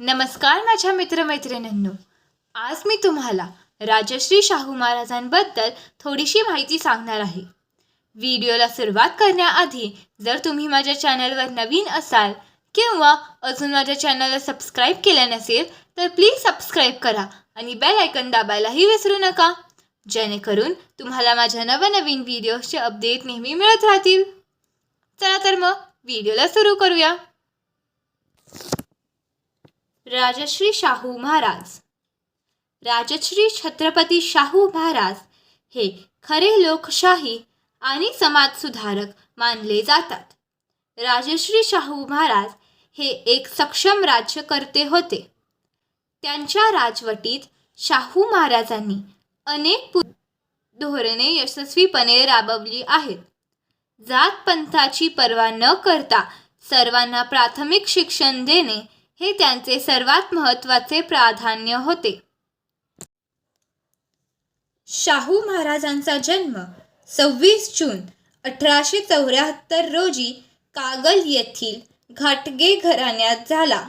नमस्कार माझ्या मित्रमैत्रिणींनो. आज मी तुम्हाला राजश्री शाहू महाराजांबद्दल थोडीशी माहिती सांगणार आहे. व्हिडिओला सुरुवात करण्याआधी जर तुम्ही माझ्या चॅनलवर नवीन असाल किंवा अजून माझ्या चॅनलला सबस्क्राईब केलं नसेल तर प्लीज सबस्क्राईब करा आणि बेल आयकन दाबायलाही विसरू नका. जेणेकरून तुम्हाला माझ्या नवनवीन व्हिडिओजचे अपडेट नेहमी मिळत राहतील. चला तर मग व्हिडिओला सुरू करूया. राजश्री शाहू महाराज. राजश्री छत्रपती शाहू महाराज हे खरे लोकशाही आणि समाजसुधारक मानले जातात. राजश्री शाहू महाराज हे एक सक्षम राज्यकर्ते होते. त्यांच्या राजवटीत शाहू महाराजांनी अनेक पु- धोरणे यशस्वीपणे राबवली आहेत. जात पंथाची पर्वा न करता सर्वांना प्राथमिक शिक्षण देणे हे त्यांचे सर्वात महत्त्वाचे प्राधान्य होते. शाहू महाराजांचा जन्म सव्वीस जून अठराशे चौऱ्याहत्तर रोजी कागल येथील घाटगे घराण्यात झाला.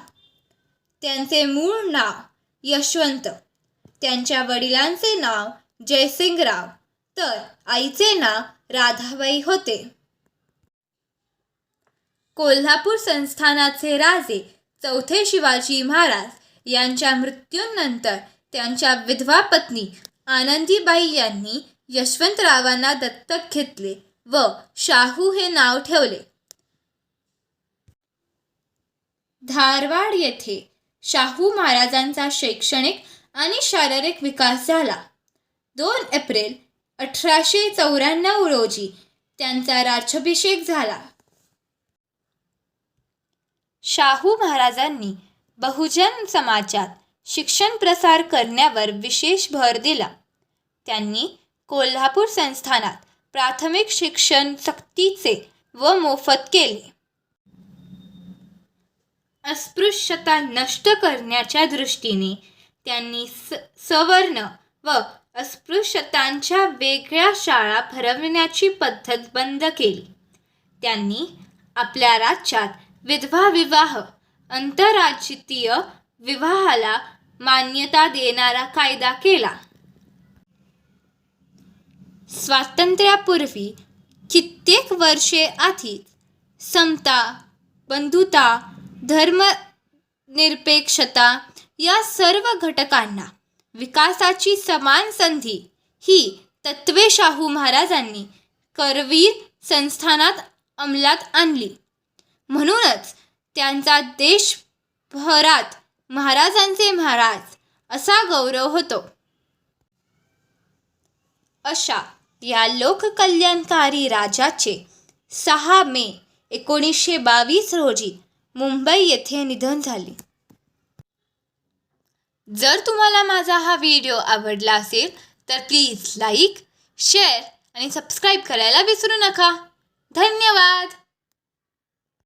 त्यांचे मूळ नाव यशवंत त्यांच्या वडिलांचे नाव जयसिंगराव तर आईचे नाव राधाबाई होते. कोल्हापूर संस्थानाचे राजे चौथे शिवाजी महाराज यांच्या मृत्यूनंतर त्यांच्या विधवा पत्नी आनंदीबाई यांनी यशवंतरावांना दत्तक घेतले व शाहू हे नाव ठेवले. धारवाड येथे शाहू महाराजांचा शैक्षणिक आणि शारीरिक विकास झाला. दोन एप्रिल अठराशे चौऱ्याण्णव रोजी त्यांचा राज्याभिषेक झाला. शाहू महाराजांनी बहुजन समाजात शिक्षण प्रसार करण्यावर विशेष भर दिला. त्यांनी कोल्हापूर संस्थानात प्राथमिक शिक्षण सक्तीचे व मोफत केले. अस्पृश्यता नष्ट करण्याच्या दृष्टीने त्यांनी स सवर्ण व अस्पृश्यतांच्या वेगळ्या शाळा भरवण्याची पद्धत बंद केली. त्यांनी आपल्या राज्यात विधवा विवाह आंतरराजकीय विवाहाला मान्यता देणारा कायदा केला. स्वातंत्र्यापूर्वी कित्येक वर्षे आधीच समता बंधुता धर्मनिरपेक्षता या सर्व घटकांना विकासाची समान संधी ही तत्वे शाहू महाराजांनी करवीर संस्थानात अंमलात आणली. म्हणूनच त्यांचा देशभरात महाराजांचे महाराज असा गौरव होतो. अशा या लोककल्याणकारी राजाचे सहा मे एकोणीसशे बावीस रोजी मुंबई येथे निधन झाले. जर तुम्हाला माझा हा व्हिडिओ आवडला असेल तर प्लीज लाईक शेअर आणि सबस्क्राईब करायला विसरू नका. धन्यवाद!